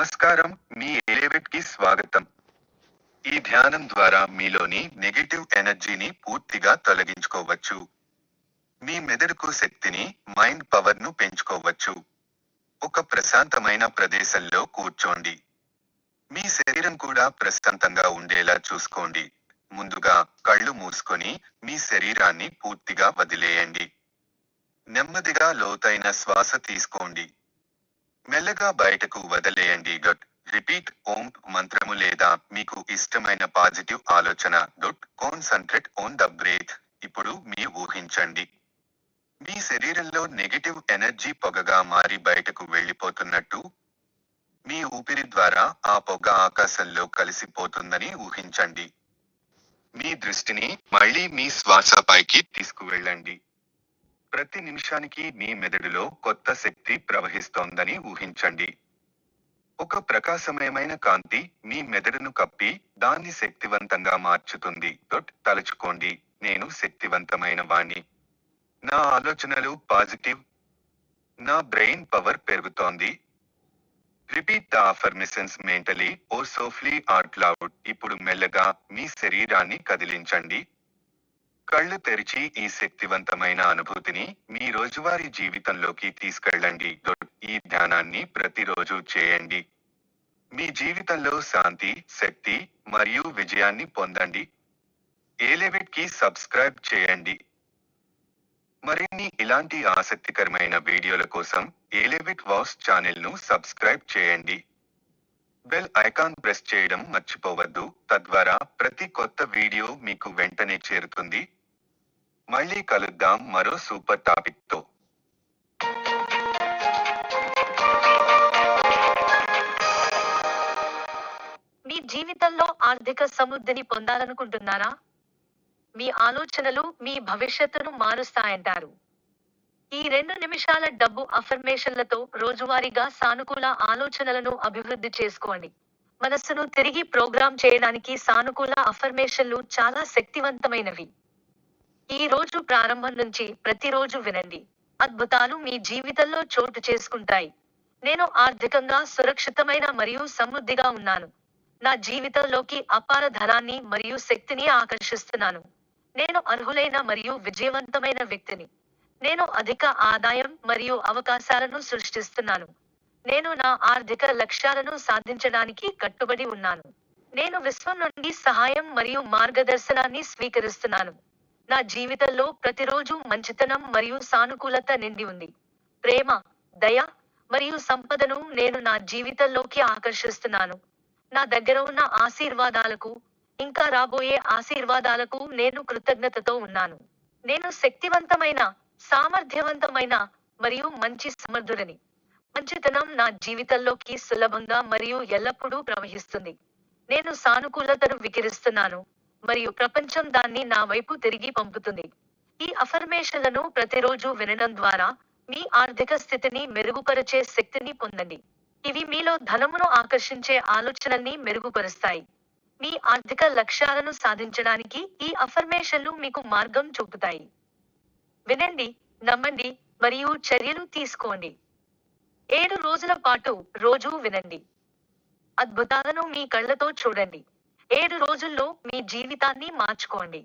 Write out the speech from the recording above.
నమస్కారం మీ ఎలేవెట్కి స్వాగతం. ఈ ధ్యానం ద్వారా మీలోని నెగటివ్ ఎనర్జీని పూర్తిగా తొలగించుకోవచ్చు. మీ మెదడుకు శక్తిని మైండ్ పవర్ను పెంచుకోవచ్చు. ఒక ప్రశాంతమైన ప్రదేశంలో కూర్చోండి. మీ శరీరం కూడా ప్రశాంతంగా ఉండేలా చూసుకోండి. ముందుగా కళ్ళు మూసుకొని మీ శరీరాన్ని పూర్తిగా వదిలేయండి. నెమ్మదిగా లోతైన శ్వాస తీసుకోండి. మెల్లగా బయటకు వదిలేయండి డొట్ రిపీట్ ఓం మంత్రము లేదా మీకు ఇష్టమైన పాజిటివ్ ఆలోచన dot concentrate on the breath. ఇప్పుడు మీ ఊహించండి. మీ శరీరంలో నెగటివ్ ఎనర్జీ పొగగా మారి బయటకు వెళ్ళిపోతున్నట్టు మీ ఊపిరి ద్వారా ఆ పొగ ఆకాశంలో కలిసిపోతుందని ఊహించండి. మీ దృష్టిని మళ్ళీ మీ శ్వాసపైకి తీసుకువెళ్ళండి. ప్రతి నిమిషానికి మీ మెదడులో కొత్త శక్తి ప్రవహిస్తోందని ఊహించండి. ఒక ప్రకాశమయమైన కాంతి మీ మెదడును కప్పి దాన్ని శక్తివంతంగా మార్చుతుంది. డొట్ తలుచుకోండి నేను శక్తివంతమైన వాణ్ణి. నా ఆలోచనలు పాజిటివ్. నా బ్రెయిన్ పవర్ పెరుగుతోంది. Repeat the affirmations mentally or softly out loud. ఇప్పుడు మెల్లగా మీ శరీరాన్ని కదిలించండి. కళ్ళు తెరిచి ఈ శక్తివంతమైన అనుభూతిని మీ రోజువారీ జీవితంలోకి తీసుకెళ్ళండి. ఈ ధ్యానాన్ని ప్రతిరోజు చేయండి. మీ జీవితంలో శాంతి శక్తి మరియు విజయాన్ని పొందండి. ఏలెవిట్కి సబ్స్క్రైబ్ చేయండి. మరిన్ని ఇలాంటి ఆసక్తికరమైన వీడియోల కోసం ఏలెవిట్ వాస్ ఛానల్ను సబ్స్క్రైబ్ చేయండి. బెల్ ఐకాన్ ప్రెస్ చేయడం మర్చిపోవద్దు. తద్వారా ప్రతి కొత్త వీడియో మీకు వెంటనే చేరుతుంది. మళ్ళీ కలుద్దాం మరో సూపర్ టాపిక్తో మీ జీవితంలో ఆర్థిక సమృద్ధిని పొందాలనుకుంటున్నారా? మీ ఆలోచనలు మీ భవిష్యత్తును మారుస్తాయంటారు. ఈ రెండు నిమిషాల డబ్బు అఫర్మేషన్లతో రోజువారీగా సానుకూల ఆలోచనలను అభివృద్ధి చేసుకోండి. మనస్సును తిరిగి ప్రోగ్రామ్ చేయడానికి సానుకూల అఫర్మేషన్లు చాలా శక్తివంతమైనవి. ఈ రోజు ప్రారంభం నుంచి ప్రతిరోజు వినండి. అద్భుతాలు మీ జీవితంలో చోటు చేసుకుంటాయి. నేను ఆర్థికంగా సురక్షితమైన మరియు సమృద్ధిగా ఉన్నాను. నా జీవితంలోకి అపార ధనాన్ని మరియు శక్తిని ఆకర్షిస్తున్నాను. నేను అర్హులైన మరియు విజయవంతమైన వ్యక్తిని. నేను అధిక ఆదాయం మరియు అవకాశాలను సృష్టిస్తున్నాను. నేను నా ఆర్థిక లక్ష్యాలను సాధించడానికి కట్టుబడి ఉన్నాను. నేను విశ్వం నుండి సహాయం మరియు మార్గదర్శనాన్ని స్వీకరిస్తున్నాను. నా జీవితంలో ప్రతిరోజు మంచితనం మరియు సానుకూలత నిండి ఉంది. ప్రేమ దయ మరియు సంపదను నేను నా జీవితంలోకి ఆకర్షిస్తున్నాను. నా దగ్గర ఉన్న ఆశీర్వాదాలకు ఇంకా రాబోయే ఆశీర్వాదాలకు నేను కృతజ్ఞతతో ఉన్నాను. నేను శక్తివంతమైన సామర్థ్యవంతమైన మరియు మంచి సమర్థుడని. మంచితనం నా జీవితంలోకి సులభంగా మరియు ఎల్లప్పుడూ ప్రవహిస్తుంది. నేను సానుకూలతను వికిరిస్తున్నాను. మరియు ప్రపంచం దాన్ని నా వైపు తిరిగి పంపుతుంది. ఈ అఫర్మేషన్లను ప్రతిరోజు వినడం ద్వారా మీ ఆర్థిక స్థితిని మెరుగుపరిచే శక్తిని పొందండి. ఇవి మీలో ధనమును ఆకర్షించే ఆలోచనల్ని మెరుగుపరుస్తాయి. మీ ఆర్థిక లక్ష్యాలను సాధించడానికి ఈ అఫర్మేషన్లు మీకు మార్గం చూపుతాయి. వినండి నమ్మండి మరియు చర్యలు తీసుకోండి. ఏడు రోజుల పాటు రోజూ వినండి. అద్భుతాలను మీ కళ్ళతో చూడండి. ఏడు రోజుల్లో మీ జీవితాన్ని మార్చుకోండి.